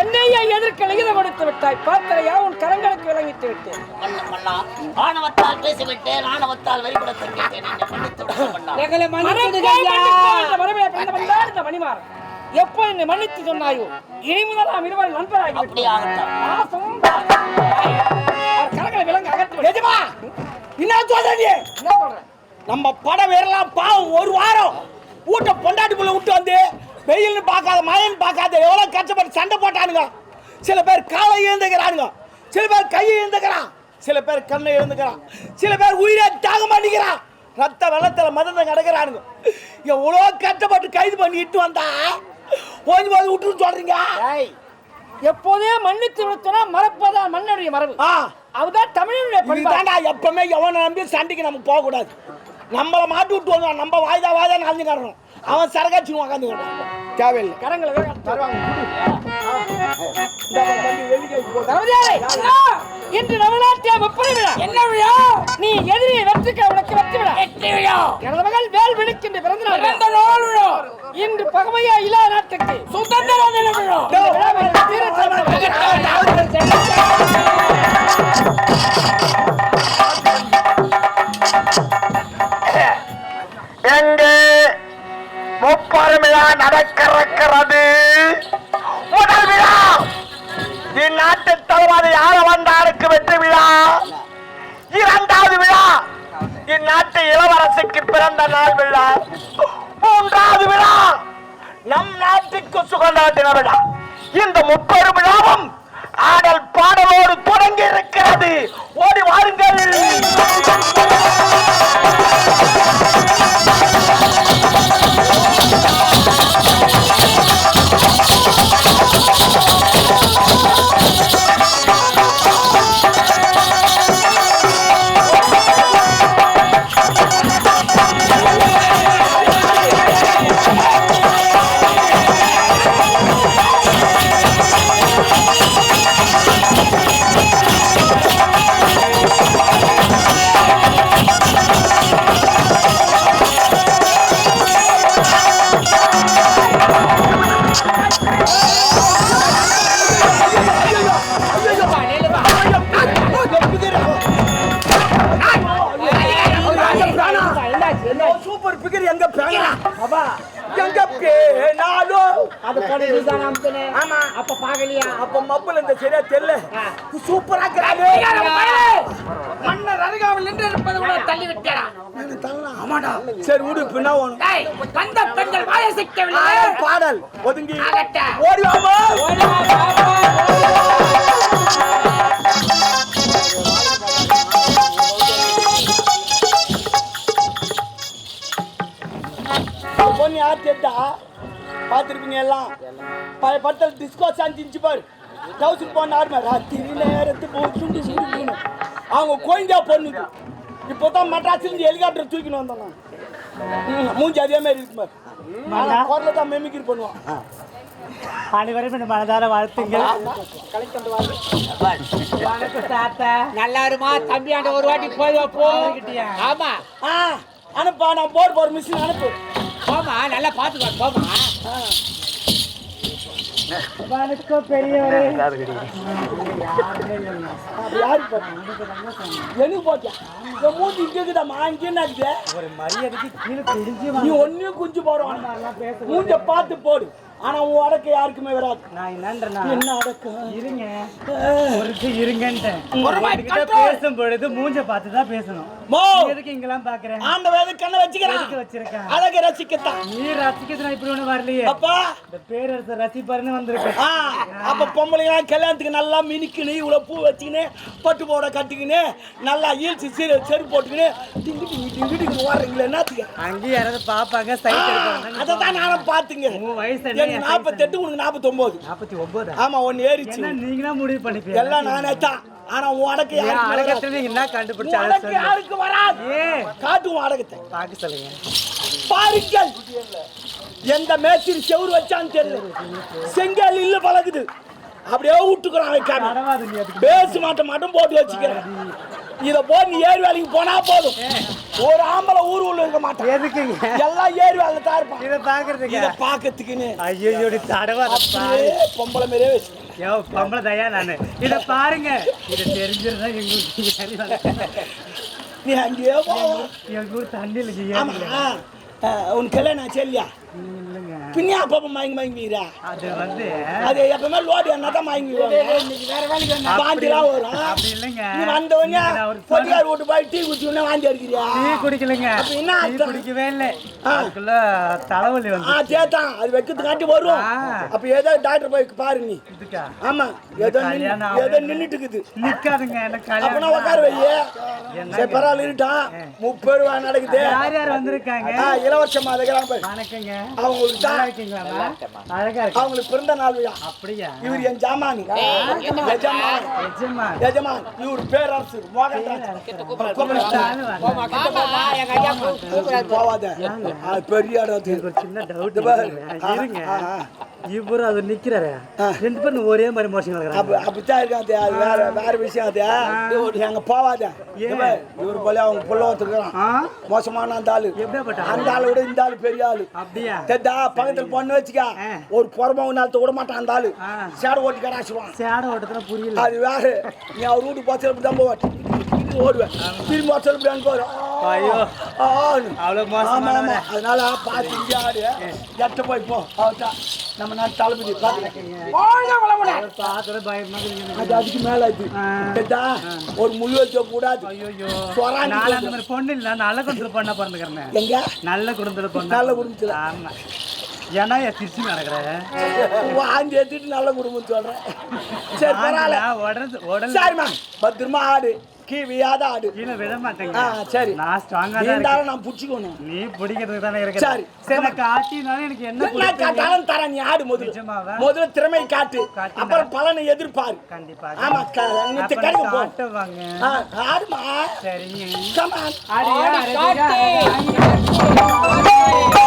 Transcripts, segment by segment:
என்னையே எதிர்க்க லிகிதம் கொடுத்து விட்டாய். பார்த்தலையா உன் கரங்களுக்கு விளங்கிட்டு விட்டேன். மன்னா, பேசிவிட்டேன் இந்த மணிமாறன். எப்போ என்னை மன்னித்து சொன்னாயோ? இனி முதல் நாம் இருவர் நண்பராகி அப்படியே ஆகட்டும். பாசம் அவர் கரங்களை விலங்கு அகற்று எஜமா என்ன சொல்ற நீ என்ன சொல்றேன் நம்ம படம் வேறலாம் பாவம். ஒரு வாரம் வீட்டை பொண்டாட்டிக்குள்ள விட்டு வந்து வெயில்னு பார்க்காத மழைன்னு பார்க்காத எவ்வளோ கஷ்டப்பட்டு சண்டை போட்டானுங்க. சில பேர் காலை இழந்துக்கிறானுங்க. சில பேர் கையை இழந்துக்கிறான். சில பேர் கண்ணை இழந்துக்கிறான் சில பேர் உயிரை தாக மாட்டேங்கிறான் ரத்த வெள்ளத்தில் மதந்த கிடக்கிறானுங்க. எவ்வளோ கஷ்டப்பட்டு கைது பண்ணி இட்டு வந்தா? போய் போது விட்டுன்னு சொல்றீங்க? எப்போதே மன்னித்து விடுத்தனா மறப்பதா மண்ணுடைய மரபு? ஆ. அதுதான் தமிழனுடைய பண்பாடு. இதுதான்டா எப்பவுமே எவனை நம்பி சண்டைக்கு நம்ம போகக்கூடாது. நம்மளை மாட்டி விட்டு வந்தோம் நம்ம வாய்தா வாய்தா நடந்து காரணம் அவன் சரகாச்சு உக்காந்து தேவையில்லை. கரங்களை வேகம் இன்று நவநாட்டிய முப்பது விழா என்ன விழா? நீ எதிரியை வெற்றிக்க உனக்கு வெற்றி விழா. வெற்றி விழா. எனது மகள் வேல் விழுக்கின்ற பிறந்த நாள். பிறந்த நாள் விழா. இன்று பகமையா இல்லா நாட்டுக்கு. சுதந்திர தின விழா. எனக்கு பிறந்த நாள் விழா. மூன்றாவது விழா. நம் நாட்டுக்கு சுகநாட்டின விழா இந்த முப்பது விழாவும் ஆடல் பாடலோடு தொடங்கி இருக்கிறது. ஓடி வாருங்கள். சூப்பர் பிகர் எங்க பேனா? அப்பா. எங்க பேனாலோ? அது கடை நீதான் அமுத்துனே. ஆமா. அப்ப பாக்கலையா? அப்ப மப்பல் இந்த சரியா தெரியல. சூப்பரா இருக்கிறாரு மன்னர் அருகாமல் நின்று இருப்பது கூட தள்ளி விட்டேடா. ஆமாடா. சரி விடு பின்னா டேய், வந்த பெண்கள் வாயை சிக்கவில்லை. பாடல். ஒதுங்கி. ஆகட்ட. ஓடி யார் தெரிஞ்சா பார்த்துருப்பீங்க எல்லாம்? பழைய படத்தில் டிஸ்கோ இருந்துச்சு பாரு. தௌசண்ட் போன ஆர்மா ராத்திரி நேரத்து போ சுண்டி சுண்டி போகணும் அவங்க கோயிந்தா பொண்ணுது இப்போ தான் மெட்ராஸ்லேருந்து ஹெலிகாப்டர் தூக்கின்னு வந்தோம் மூஞ்சி அதே மாதிரி இருக்கு குரல தான் மெமிக்ரி பண்ணுவான். அனைவரும் இந்த மனதார வாழ்த்துங்கள். நல்லா இருமா? தம்பியாண்ட ஒரு வாட்டி போய் வா, போ. ஆமா. ஆ அனுப்பா நான் போர் போர் மிஷின் அனுப்பு. போமா நல்லா பாத்துக்கோ போமா வணக்கம் பெரியவரே. எனக்கு போட்டியா? இந்த மூஞ்சி இங்க இருக்குதாம்மா இங்க ஒரு மரியாதைக்கு கீழே குடிஞ்சு நீ ஒன்னும் குஞ்சு போடுவான் மூஞ்ச பார்த்து போடு. ஆனா உன் அடக்க யாருக்குமே வராது. நான் என்னன்றேன்னா என்ன அடக்கம் இருங்க. ஒருக்கு இருங்கன்ட்டேன். பேசும் பொழுது மூஞ்ச பார்த்து தான் பேசணும். மோ. எதுக்கு இங்கெல்லாம் பாக்குறேன் ஆண்ட வேத கண்ணை வச்சுக்கிறான் வச்சிருக்கேன் அழக ரசிக்கத்தான். நீ ரசிக்கிறது நான் இப்படி ஒண்ணு வரலையே. அப்பா. இந்த பேரரசர் ரசிப்பாருன்னு வந்திருக்கு. ஆ. அப்ப பொம்பளைங்க கல்யாணத்துக்கு நல்லா மினிக்கினு இவ்வளவு பூ வச்சுக்கின்னு பட்டு போட கட்டிக்கின்னு நல்லா ஈழ்ச்சி சீர செருப்பு போட்டுக்கின்னு டிங்கு டிங்கு டிங்கு டிங்கு ஓடுறீங்களே என்னத்துக்கு? அங்கேயும் யாராவது பாப்பாங்க சைட் அதை தான் நானும் பார்த்துங்க. உன் வயசு எனக்கு நாற்பத்தெட்டு உனக்கு நாற்பத்தொம்போது நாற்பத்தி ஒன்பது ஆமா ஒன்னு ஏறிச்சு என்ன நீங்களா முடிவு பண்ணிப்பீங்க எல்லாம் நானே தான். ஆனா உன் அடக்கு ஏன் யாருக்கு வராது. அடக்கத்துல நீங்க என்ன கண்டுபிடிச்சா உன் அதை அடக்கு சொல்லு. யாருக்கு வராது? ஏன் காட்டு உன் அடக்கத்தை. பாக்க சொல்லுங்க. பாருங்கள். எந்த மேஸ்திரி செவுரு வச்சான்னு தெரியல. செங்கல் இல்ல பழகுது. அப்படியே விட்டுக்கிறான் பேச மாட்ட மட்டும் போட்டு வச்சுக்கிறேன். இத போய் நீ ஏரி வேலைக்கு போனா போதும். ஒரு ஆம்பளை ஊர் உள்ள இருக்க மாட்டான். எதுக்குங்க? எல்லாம் ஏரி வேலை தான் இருப்பான். இத பாக்குறதுக்கு இத பாக்கிறதுக்குன்னு ஐயோ அப்படியே பொம்பளை மாதிரியே வச்சு யோ பொம்பளை தயா நானு. இத பாருங்க. இத தெரிஞ்சிருந்தா எங்களுக்கு நீ அங்கேயே போவ எங்க ஊர் தண்ணி இல்லைங்க ஆமா ஏன் ஆ, ஆ, உன் கல்யாணம் ஆச்சு இல்லையா? பின்னியா அப்பப்ப மயங்கி மயங்கிக்கிறா அது வந்து அது எப்பவுமே லோடு என்ன தான் வாந்திலாம் வரும். அப்படி இல்லைங்க. நீ வந்தவொடனே பொட்டியார் வீட்டு போய் டீ குடிச்சு உடனே வாந்தி அடிக்கிறியா? டீ குடிக்கலைங்க. அப்ப என்ன? குடிக்கவே இல்லை. ஆ. அதுக்குள்ள தலைவலி ஆ வந்து சேத்தான். அது வைக்கிறதுக்காட்டி வரும் ஆ. அப்ப ஏதோ டாக்டர் போய் பாரு நீ. இதுக்கா? ஆமா. ஏதோ. ஏதோ நின்னுட்டு இருக்குது நிக்காதுங்க. எனக்கு அப்பனா கல்யாணம் உட்கார வையே? சரி பரவாயில்ல இருட்டான். முப்பது ரூபா நடக்குது. யார் யார் வந்திருக்காங்க? ஆ, வணக்கங்க. அவங்களுக்கு அழகா இருக்கு பிறந்த நாள் விழா. அப்படியா? இவர் என் ஜாமான். எஜமான். நிஜமா எஜமான். இவர் பேரரசு. மோகன் போவாத அது பெரிய சின்ன டவுட். இருங்க. இவரு அது நிக்கிறாரு. ரெண்டு பேரும் ஒரே மாதிரி மோசம் அப்ப அப்படித்தான் இருக்காது அது வேற வேற விஷயம் அது எங்க போவாத? இவர் போல அவங்க புள்ள ஒருத்தருக்கான். ஆ? மோசமான அந்த ஆளு. அந்த ஆளை விட இந்த ஆளு பெரிய ஆளு. அப்படியா? பக்கத்துல பொண்ணு வச்சுக்க. ஒரு புறமா நாளத்தை விட மாட்டான் அந்த ஆளு. சேட ஓட்டி கடாசுவான் சேட ஓட்டத்துல புரியல. அது வேற. நீ அவர் வீட்டுக்கு போச்சு அப்படி தான் போவான். இது ஓடுவேன். திரும்பி போச்சு அப்படி போறோம் ஐயோ. மோசமானவரே. ஆமா அதனால பார்த்து இங்கே ஆடு. எட்ட போய் போ. அவர்தான் நம்ம நாட்டு தளபதி. அது அதுக்கு மேல ஒரு முள் வைக்க கூடாது. ஐயோ நான் பொண்ணு இல்ல. நல்ல குடும்பத்துல பொண்ணா பிறந்துக்கிறேன். எங்க? நல்ல குடும்பத்துல பொண்ணு நல்ல குடும்பத்துல. ஆமா. ஏன்னா திருச்சி நடக்கிறேன் வாந்தி எடுத்துட்டு நல்ல குடும்பம் சொல்றேன். சரி பரவாயில்ல. உடல் உடல் சரிம்மா பத்திரமா ஆடு. கீவியாத ஆடு கீழே விட மாட்டேங்க ஆ சரி நான் ஸ்ட்ராங்கா தான் இருக்கேன் இருந்தாலும் நான் பிடிச்சிக்கணும் நீ பிடிக்கிறதுக்கு தானே இருக்க சரி. சரி நான் காட்டினாலும் எனக்கு என்ன நான் பிடிக்கும் காட்டாலும் தரேன் நீ ஆடு முதல்ல நிஜமாவா? முதல்ல திறமை காட்டு? அப்புறம் பலனை எதிர்பாரு கண்டிப்பா ஆமா க- நிச்சய அப்ப கடைக்கு போ காட்டுவாங்க ஆ, ஆடுமா சரிங்க கமான் ஆடியா, ரெடியா? பியூட்டிஃபுல்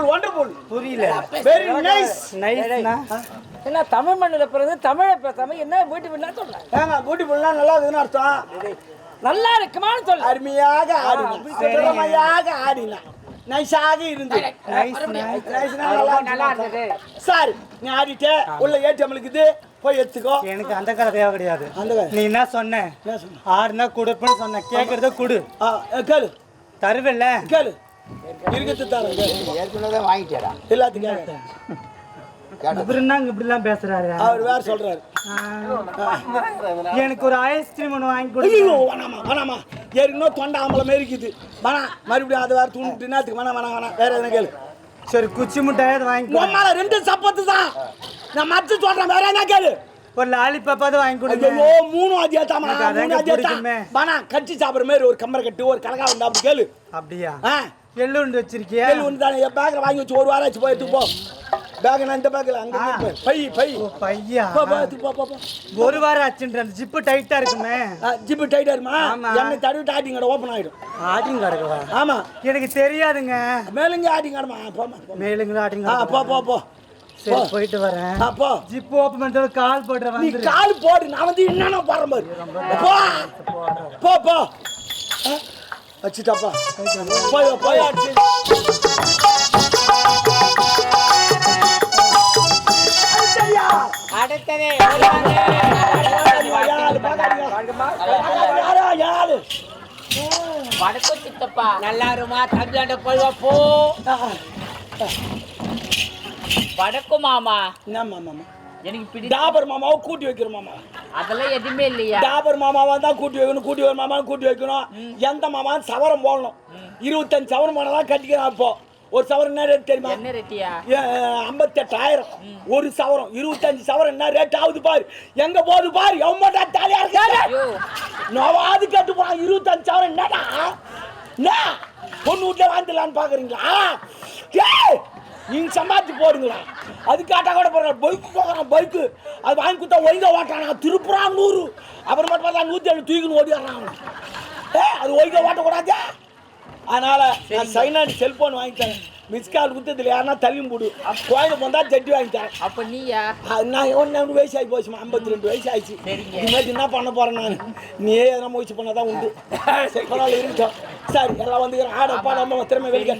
பியூட்டிஃபுல் வண்டர்ஃபுல் புரியல. வெரி நைஸ் நைஸ்னா என்ன தமிழ் மண்ணில் பிறகு தமிழை பேசாம என்ன வீட்டுல சொல்றேன் ஏங்க பியூட்டிஃபுல்லா நல்லா இருக்குதுன்னு அர்த்தம். நல்லா இருக்குமான்னு சொல்ல. அருமையாக ஆடினா. திறமையாக ஆடினா. நைஸாக இருந்தது நைஸ் நைஸ்னா நல்லா இருந்தது. சார் நீ ஆடிட்டே உள்ள ஏடிஎம் இருக்குது. போய் எடுத்துக்கோ. எனக்கு அந்த கதை தேவை கிடையாது. அந்த. நீ என்ன சொன்ன? ஆறுனா கொடுப்பேன்னு சொன்ன. கேட்கறத கொடு. கேளு. தருவில்ல கேளு. இருக்கிறது தரேன் கேளு ஏற்கனவே வாங்கிட்டேடா. எல்லாத்துக்கும் கேளு. இவரு என்னங்க இப்படி எல்லாம் பேசுறாரு? அவர் வேற சொல்றாரு. எனக்கு ஒரு ஐஸ்கிரீம் ஒன்று வாங்கி கொடு ஐயோ வேணாமா வேணாமா. ஏற்கனவே தொண்டை ஆம்பளை மாரி இருக்குது. வேணாம் மறுபடியும் அதை வேற தூண்டிட்டு என்னத்துக்கு வேணாம் வேணாம் வேணாம் வேற எதுனா கேளு. சரி குச்சி முட்டாயாவது வாங்கி உம்மால ரெண்டு சப்பத்து தான். நான் மத்து சொல்றேன் வேற என்ன கேளு. ஒரு லாலிபாப்பாவது வாங்கி கொடுங்க. ஐயோ மூணு அதியா தாமா எனக்கு அதாங்க மூணு அதியா பிடிக்குமே. தான் வேணாம் கட்சி சாப்பிடுற மாதிரி ஒரு கம்மரை கட்டு ஒரு கலகா உண்டா அப்படி கேளு. அப்படியா? ஆ. எள்ளுண்டு வச்சிருக்கியா? கேளு ஒன்று தானே என் பேக்கில் வாங்கி வச்சு ஒரு வாரம் ஆச்சு போய் எடுத்து போ. பேக் நான் இந்த பேக்கில் அங்கே. பை பை. பையா? போ போ எடுத்து போ போ போ. ஒரு வாரம் ஆச்சுன்ற அந்த ஜிப்பு டைட்டா இருக்குமே? ஜிப்பு டைட்டா இருமா ஆமா. எண்ணெய் தடவி ஆட்டிங் கடை ஓப்பன் ஆயிடும். ஆட்டிங் கிடக்குவா ஆமா. எனக்கு தெரியாதுங்க. மேலுங்க ஆட்டிங் கடமா போமா போ. மேலுங்களா ஆட்டிங் ஆ போ போ போ. சரி போயிட்டு வரேன். ஆ போ. ஜிப்பு ஓப்பன் பண்ணிட்டு கால் போடுற நீ கால் போடு நான் வந்து என்னென்ன போடுறேன் பாரு. போ. போ வச்சுட்டாப்பா போய் போய் ஆச்சு சரியா அடுத்தது வடக்கு சித்தப்பா நல்லா இருமா தம்பியாண்ட போய் வா, போ. வடக்கு மாமா. என்ன மாமா? எனக்கு பிடி டாபர் மாமாவை கூட்டி வைக்கிற மாமா. அதெல்லாம் எதுவுமே இல்லையா? டாபர் மாமாவை தான் கூட்டி வைக்கணும் கூட்டி வைக்கிற மாமாவை கூட்டி வைக்கணும். எந்த மாமா சவரம் போடணும். இருபத்தஞ்சு சவரம் போனால் தான் கட்டிக்கிறான் இப்போ. ஒரு சவரம் என்ன ரேட் தெரியுமா? என்ன ரெட்டியா ஐம்பத்தெட்டாயிரம். ஒரு சவரம் இருபத்தஞ்சு சவரம் என்ன ரேட் ஆகுது பாரு. எங்க போகுது பாரு? எவ்வளோ தலையா இருக்காரு ஐயோ நவாது கேட்டு போறான் இருபத்தஞ்சு சவரம் என்னடா? என்ன? பொண்ணு வீட்டில் வாழ்ந்துடலான்னு பார்க்குறீங்களா ஏய் நீங்க சம்பாதிச்சு போடுங்களா அது கேட்டா கூட போறான் பைக்கு போகிறான் பைக்கு. அது வாங்கி கொடுத்தா ஒழுங்கா ஓட்டானா திருப்புறான் நூறு. அப்புறம் மட்டும் பார்த்தா நூற்றி ஏழு தூக்கின்னு ஓடிடுறான் ஏ அது ஒழுங்கா ஓட்டக்கூடாது அதனால நான் சைனாடி செல்போன் வாங்கித்தேன் மிஸ் கால் குத்ததில்ல யாருன்னா தள்ளி போடு. கோயில் வந்தா ஜட்டி வாங்கித்தேன் அப்ப நீயா? நான் ஒன்று வயசு ஆகி போச்சுமா ஐம்பத்தி ரெண்டு வயசு ஆயிடுச்சு. இனிமேல் என்ன பண்ண போறேன் நான்? நீயே எதனா முயற்சி பண்ணாதான் உண்டு. சரி பரவாயில்ல இருக்கட்டும். சரி எல்லாம் வந்துக்கிறேன். ஆட பாடாம திறமை வெளியே